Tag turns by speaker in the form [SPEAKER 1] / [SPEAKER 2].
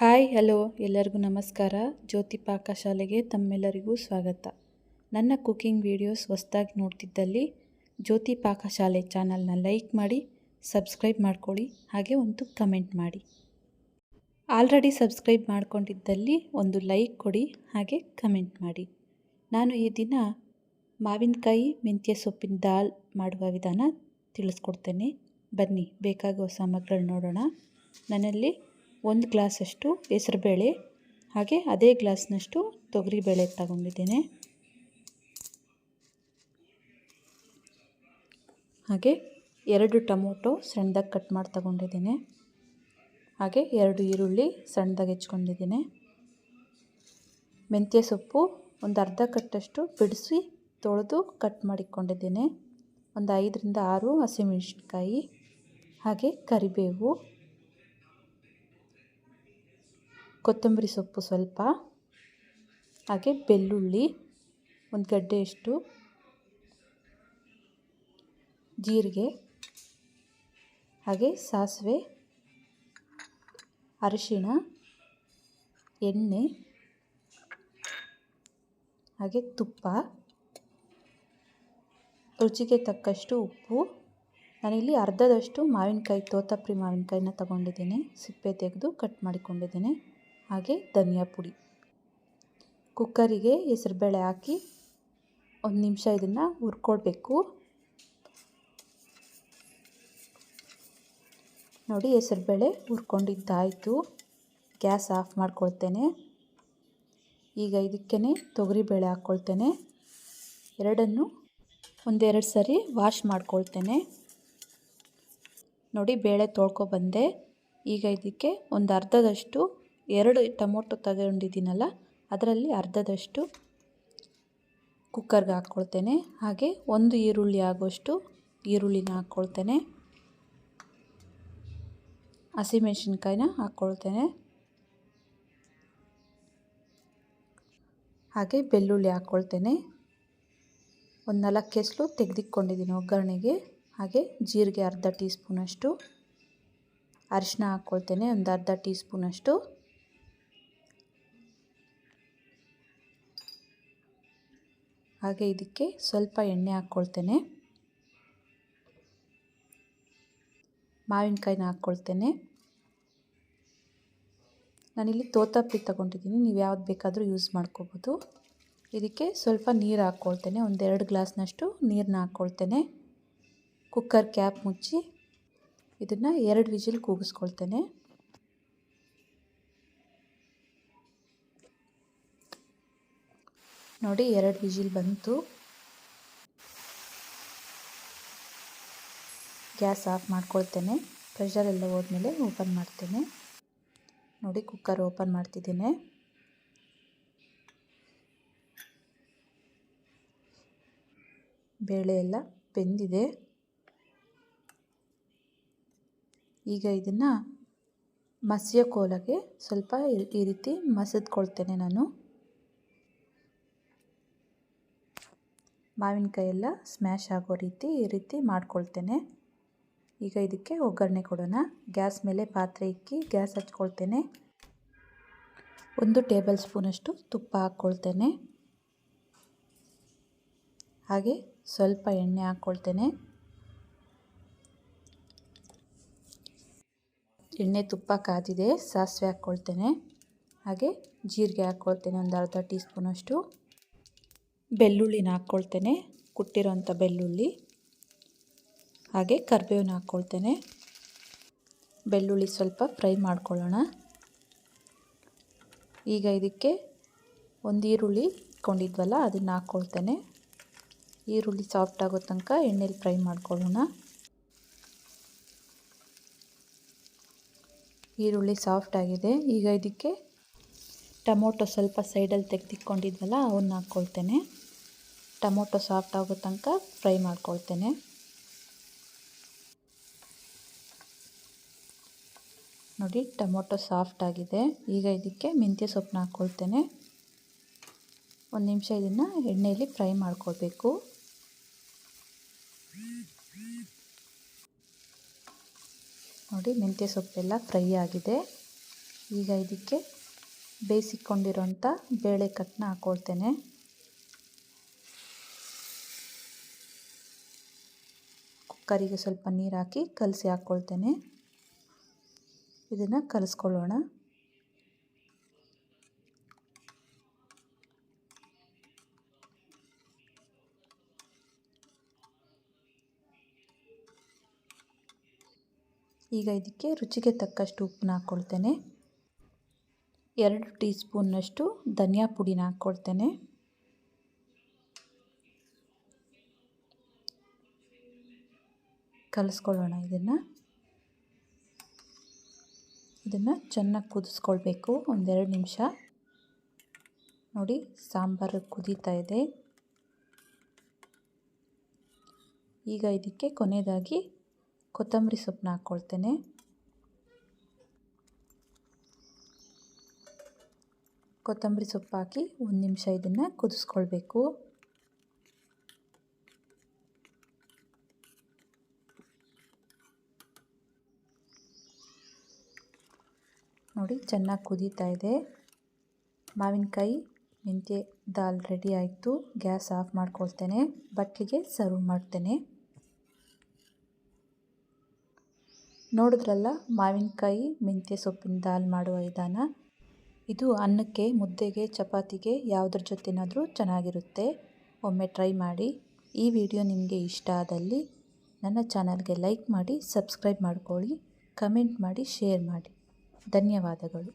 [SPEAKER 1] Hi, hello. ಎಲ್ಲರಿಗೂ ನಮಸ್ಕಾರ. ಜ್ಯೋತಿ ಪಾಕಶಾಲೆಗೆ ತಮ್ಮೆಲ್ಲರಿಗೂ ಸ್ವಾಗತ. ನನ್ನ ಕುಕಿಂಗ್ ವಿಡಿಯೋಸ್ ಹೊಸ್ದಾಗಿ ನೋಡ್ತಿದ್ದಲ್ಲಿ ಜ್ಯೋತಿ ಪಾಕಶಾಲೆ ಚಾನಲ್ನ ಲೈಕ್ ಮಾಡಿ, ಸಬ್ಸ್ಕ್ರೈಬ್ ಮಾಡ್ಕೊಳ್ಳಿ, ಹಾಗೆ ಒಂದು ಕಮೆಂಟ್ ಮಾಡಿ. ಆಲ್ರೆಡಿ ಸಬ್ಸ್ಕ್ರೈಬ್ ಮಾಡ್ಕೊಂಡಿದ್ದಲ್ಲಿ ಒಂದು ಲೈಕ್ ಕೊಡಿ, ಹಾಗೆ ಕಮೆಂಟ್ ಮಾಡಿ. ನಾನು ಈ ದಿನ ಮಾವಿನಕಾಯಿ ಮೆಂತ್ಯ ಸೊಪ್ಪಿನ ದಾಲ್ ಮಾಡುವ ವಿಧಾನ ತಿಳಿಸ್ಕೊಡ್ತೇನೆ. ಬನ್ನಿ, ಬೇಕಾಗುವ ಸಾಮಗ್ರಿಗಳು ನೋಡೋಣ. ನನ್ನಲ್ಲಿ ಒಂದು ಗ್ಲಾಸಷ್ಟು ಹೆಸರುಬೇಳೆ, ಹಾಗೆ ಅದೇ ಗ್ಲಾಸ್ನಷ್ಟು ತೊಗರಿಬೇಳೆ ತಗೊಂಡಿದ್ದೇನೆ. ಹಾಗೆ ಎರಡು ಟೊಮೊಟೊ ಸಣ್ಣದಾಗಿ ಕಟ್ ಮಾಡಿ ತಗೊಂಡಿದ್ದೇನೆ. ಹಾಗೆ ಎರಡು ಈರುಳ್ಳಿ ಸಣ್ಣದಾಗಿ ಹೆಚ್ಕೊಂಡಿದ್ದೀನಿ. ಮೆಂತ್ಯ ಸೊಪ್ಪು ಒಂದು ಅರ್ಧ ಕಟ್ಟಷ್ಟು ಬಿಡಿಸಿ ತೊಳೆದು ಕಟ್ ಮಾಡಿಕೊಂಡಿದ್ದೇನೆ. ಒಂದು ಐದರಿಂದ ಆರು ಹಸಿಮೆಣ್ಸಿನ್ಕಾಯಿ, ಹಾಗೆ ಕರಿಬೇವು. ಕೊತ್ತಂಬರಿ ಸೊಪ್ಪು ಸ್ವಲ್ಪ, ಹಾಗೆ ಬೆಳ್ಳುಳ್ಳಿ, ಒಂದು ಗಡ್ಡೆಯಷ್ಟು ಜೀರಿಗೆ, ಹಾಗೆ ಸಾಸಿವೆ, ಅರಿಶಿಣ, ಎಣ್ಣೆ, ಹಾಗೆ ತುಪ್ಪ, ರುಚಿಗೆ ತಕ್ಕಷ್ಟು ಉಪ್ಪು. ನಾನಿಲ್ಲಿ ಅರ್ಧದಷ್ಟು ಮಾವಿನಕಾಯಿ, ತೋತಪ್ರಿ ಮಾವಿನಕಾಯಿನ ತಗೊಂಡಿದ್ದೀನಿ. ಸಿಪ್ಪೆ ತೆಗೆದು ಕಟ್ ಮಾಡಿಕೊಂಡಿದ್ದೇನೆ. ಹಾಗೆ ಧನಿಯಾ ಪುಡಿ. ಕುಕ್ಕರಿಗೆ ಹೆಸರುಬೇಳೆ ಹಾಕಿ ಒಂದು ನಿಮಿಷ ಇದನ್ನು ಹುರ್ಕೊಡ್ಬೇಕು. ನೋಡಿ ಹೆಸರುಬೇಳೆ ಹುರ್ಕೊಂಡಿದ್ದಾಯಿತು. Gas off ಮಾಡ್ಕೊಳ್ತೇನೆ. ಈಗ ಇದಕ್ಕೇ ತೊಗರಿಬೇಳೆ ಹಾಕ್ಕೊಳ್ತೇನೆ ಎರಡನ್ನು ಒಂದೆರಡು ಸರಿ ವಾಶ್ ಮಾಡ್ಕೊಳ್ತೇನೆ. ನೋಡಿ ಬೇಳೆ ತೊಳ್ಕೊಬಂದೆ ಈಗ ಇದಕ್ಕೆ ಒಂದು ಅರ್ಧದಷ್ಟು ಎರಡು ಟೊಮೊಟೊ ತಗೊಂಡಿದ್ದೀನಲ್ಲ, ಅದರಲ್ಲಿ ಅರ್ಧದಷ್ಟು ಕುಕ್ಕರ್ಗೆ ಹಾಕ್ಕೊಳ್ತೇನೆ. ಹಾಗೆ ಒಂದು ಈರುಳ್ಳಿ ಆಗೋಷ್ಟು ಈರುಳ್ಳಿನ ಹಾಕ್ಕೊಳ್ತೇನೆ. ಹಸಿಮೆಣ್ಸಿನ್ಕಾಯಿನ ಹಾಕ್ಕೊಳ್ತೇನೆ. ಹಾಗೆ ಬೆಳ್ಳುಳ್ಳಿ ಹಾಕ್ಕೊಳ್ತೇನೆ. ಒಂದು ನಾಲ್ಕು ಕೆಸಲು ತೆಗೆದಿಕ್ಕೊಂಡಿದ್ದೀನಿ ಒಗ್ಗರಣೆಗೆ. ಹಾಗೆ ಜೀರಿಗೆ ಅರ್ಧ ಟೀ ಸ್ಪೂನಷ್ಟು ಅರಿಶಿನ ಹಾಕ್ಕೊಳ್ತೇನೆ, ಒಂದು ಅರ್ಧ ಟೀ ಸ್ಪೂನಷ್ಟು ಹಾಗೆ ಇದಕ್ಕೆ ಸ್ವಲ್ಪ ಎಣ್ಣೆ ಹಾಕ್ಕೊಳ್ತೇನೆ. ಮಾವಿನಕಾಯಿನ ಹಾಕ್ಕೊಳ್ತೇನೆ. ನಾನಿಲ್ಲಿ ತೋತಾಪುರಿ ತಗೊಂಡಿದ್ದೀನಿ. ನೀವು ಯಾವ್ದು ಬೇಕಾದರೂ ಯೂಸ್ ಮಾಡ್ಕೋಬೋದು. ಇದಕ್ಕೆ ಸ್ವಲ್ಪ ನೀರು ಹಾಕ್ಕೊಳ್ತೇನೆ. ಒಂದೆರಡು ಗ್ಲಾಸ್ನಷ್ಟು ನೀರನ್ನ ಹಾಕ್ಕೊಳ್ತೇನೆ. ಕುಕ್ಕರ್ ಕ್ಯಾಪ್ ಮುಚ್ಚಿ ಇದನ್ನು ಎರಡು ವಿಜಿಲ್ ಕೂಗಿಸ್ಕೊಳ್ತೇನೆ. ನೋಡಿ ಎರಡು ವಿಜಿಲ್ ಬಂತು. Gas off ಮಾಡ್ಕೊಳ್ತೇನೆ. ಪ್ರೆಷರ್ ಎಲ್ಲ ಹೋದ್ಮೇಲೆ ಓಪನ್ ಮಾಡ್ತೇನೆ. ನೋಡಿ ಕುಕ್ಕರ್ ಓಪನ್ ಮಾಡ್ತಿದ್ದೇನೆ. ಬೇಳೆ ಎಲ್ಲ ಬೆಂದಿದೆ. ಈಗ ಇದನ್ನು ಮಸಿಯ ಕೋಲಗೆ ಸ್ವಲ್ಪ ಈ ರೀತಿ ಮಸಿದ್ಕೊಳ್ತೇನೆ ನಾನು. ಮಾವಿನಕಾಯಿ ಎಲ್ಲ ಸ್ಮ್ಯಾಶ್ ಆಗೋ ರೀತಿ ಈ ರೀತಿ ಮಾಡ್ಕೊಳ್ತೇನೆ. ಈಗ ಇದಕ್ಕೆ ಒಗ್ಗರಣೆ ಕೊಡೋಣ. ಗ್ಯಾಸ್ ಮೇಲೆ ಪಾತ್ರೆ ಇಕ್ಕಿ ಗ್ಯಾಸ್ ಹಚ್ಕೊಳ್ತೇನೆ. ಒಂದು ಟೇಬಲ್ ಸ್ಪೂನಷ್ಟು ತುಪ್ಪ ಹಾಕ್ಕೊಳ್ತೇನೆ. ಹಾಗೆ ಸ್ವಲ್ಪ ಎಣ್ಣೆ ಹಾಕ್ಕೊಳ್ತೇನೆ. ಎಣ್ಣೆ ತುಪ್ಪ ಕಾದಿದೆ, ಸಾಸಿವೆ ಹಾಕ್ಕೊಳ್ತೇನೆ. ಹಾಗೆ ಜೀರಿಗೆ ಹಾಕ್ಕೊಳ್ತೇನೆ, ಒಂದು ಅರ್ಧ ಟೀ ಸ್ಪೂನಷ್ಟು ಬೆಳ್ಳುಳ್ಳಿನ ಹಾಕ್ಕೊಳ್ತೇನೆ, ಕುಟ್ಟಿರೋಂಥ ಬೆಳ್ಳುಳ್ಳಿ. ಹಾಗೆ ಕರಿಬೇವನ್ನ ಹಾಕ್ಕೊಳ್ತೇನೆ. ಬೆಳ್ಳುಳ್ಳಿ ಸ್ವಲ್ಪ ಫ್ರೈ ಮಾಡ್ಕೊಳ್ಳೋಣ. ಈಗ ಇದಕ್ಕೆ ಒಂದು ಈರುಳ್ಳಿ ಇಟ್ಕೊಂಡಿದ್ವಲ್ಲ, ಅದನ್ನು ಹಾಕ್ಕೊಳ್ತೇನೆ. ಈರುಳ್ಳಿ ಸಾಫ್ಟ್ ಆಗೋ ತನಕ ಎಣ್ಣೆಲಿ ಫ್ರೈ ಮಾಡ್ಕೊಳ್ಳೋಣ. ಈರುಳ್ಳಿ ಸಾಫ್ಟ್ ಆಗಿದೆ. ಈಗ ಇದಕ್ಕೆ ಟೊಮೊಟೊ ಸ್ವಲ್ಪ ಸೈಡಲ್ಲಿ ತೆಗೆದಿಕ್ಕೊಂಡಿದ್ವಲ್ಲ ಅವನ್ನ ಹಾಕ್ಕೊಳ್ತೇನೆ ಟೊಮೊಟೊ ಸಾಫ್ಟ್ ಆಗೋ ತನಕ ಫ್ರೈ ಮಾಡ್ಕೊಳ್ತೇನೆ. ನೋಡಿ, ಟೊಮೊಟೊ ಸಾಫ್ಟ್ ಆಗಿದೆ. ಈಗ ಇದಕ್ಕೆ ಮೆಂತ್ಯ ಸೊಪ್ಪನ್ನ ಹಾಕ್ಕೊಳ್ತೇನೆ ಒಂದು ನಿಮಿಷ ಇದನ್ನು ಎಣ್ಣೆಯಲ್ಲಿ ಫ್ರೈ ಮಾಡ್ಕೊಳ್ಬೇಕು. ನೋಡಿ, ಮೆಂತ್ಯ ಸೊಪ್ಪೆಲ್ಲ ಫ್ರೈ ಆಗಿದೆ. ಈಗ ಇದಕ್ಕೆ ಬೇಯಿಸಿಕೊಂಡಿರೋಂಥ ಬೇಳೆಕಟ್ಟನ್ನ ಹಾಕ್ಕೊಳ್ತೇನೆ ಕುಕ್ಕರಿಗೆ ಸ್ವಲ್ಪ ನೀರು ಹಾಕಿ ಕಲಸಿ ಹಾಕ್ಕೊಳ್ತೇನೆ ಇದನ್ನು ಕಲಸ್ಕೊಳ್ಳೋಣ. ಈಗ ಇದಕ್ಕೆ ರುಚಿಗೆ ತಕ್ಕಷ್ಟು ಉಪ್ಪನ್ನ ಹಾಕ್ಕೊಳ್ತೇನೆ ಎರಡು ಟೀ ಸ್ಪೂನ್ನಷ್ಟು ಧನಿಯಾ ಪುಡಿನ ಹಾಕ್ಕೊಳ್ತೇನೆ. ಕಲಿಸ್ಕೊಳ್ಳೋಣ ಇದನ್ನು. ಇದನ್ನು ಚೆನ್ನಾಗಿ ಕುದಿಸ್ಕೊಳ್ಬೇಕು, ಒಂದೆರಡು ನಿಮಿಷ. ನೋಡಿ, ಸಾಂಬಾರು ಕುದೀತಾ ಇದೆ. ಈಗ ಇದಕ್ಕೆ ಕೊನೆಯದಾಗಿ ಕೊತ್ತಂಬರಿ ಸೊಪ್ಪನ್ನ ಹಾಕ್ಕೊಳ್ತೇನೆ. ಕೊತ್ತಂಬರಿ ಸೊಪ್ಪು ಹಾಕಿ ಒಂದು ನಿಮಿಷ ಇದನ್ನು ಕುದಿಸ್ಕೊಳ್ಬೇಕು. ನೋಡಿ, ಚೆನ್ನಾಗಿ ಕುದೀತಾ ಇದೆ. ಮಾವಿನಕಾಯಿ, ಮೆಂತ್ಯ ದಾಲ್ ರೆಡಿ ಆಯಿತು. ಗ್ಯಾಸ್ ಆಫ್ ಮಾಡ್ಕೊಳ್ತೇನೆ. ಬಟ್ಲಿಗೆ ಸರ್ವ್ ಮಾಡ್ತೇನೆ. ನೋಡಿದ್ರಲ್ಲ, ಮಾವಿನಕಾಯಿ, ಮೆಂತ್ಯ ಸೊಪ್ಪಿನ ದಾಲ್ ಮಾಡುವ ವಿಧಾನ. ಇದು ಅನ್ನಕ್ಕೆ, ಮುದ್ದೆಗೆ, ಚಪಾತಿಗೆ ಯಾವುದ್ರ ಜೊತೆನಾದರೂ ಚೆನ್ನಾಗಿರುತ್ತೆ. ಒಮ್ಮೆ ಟ್ರೈ ಮಾಡಿ. ಈ ವಿಡಿಯೋ ನಿಮಗೆ ಇಷ್ಟ ಆದಲ್ಲಿ ನನ್ನ ಚಾನಲ್ಗೆ ಲೈಕ್ ಮಾಡಿ, ಸಬ್ಸ್ಕ್ರೈಬ್ ಮಾಡ್ಕೊಳ್ಳಿ, ಕಮೆಂಟ್ ಮಾಡಿ, ಶೇರ್ ಮಾಡಿ. ಧನ್ಯವಾದಗಳು.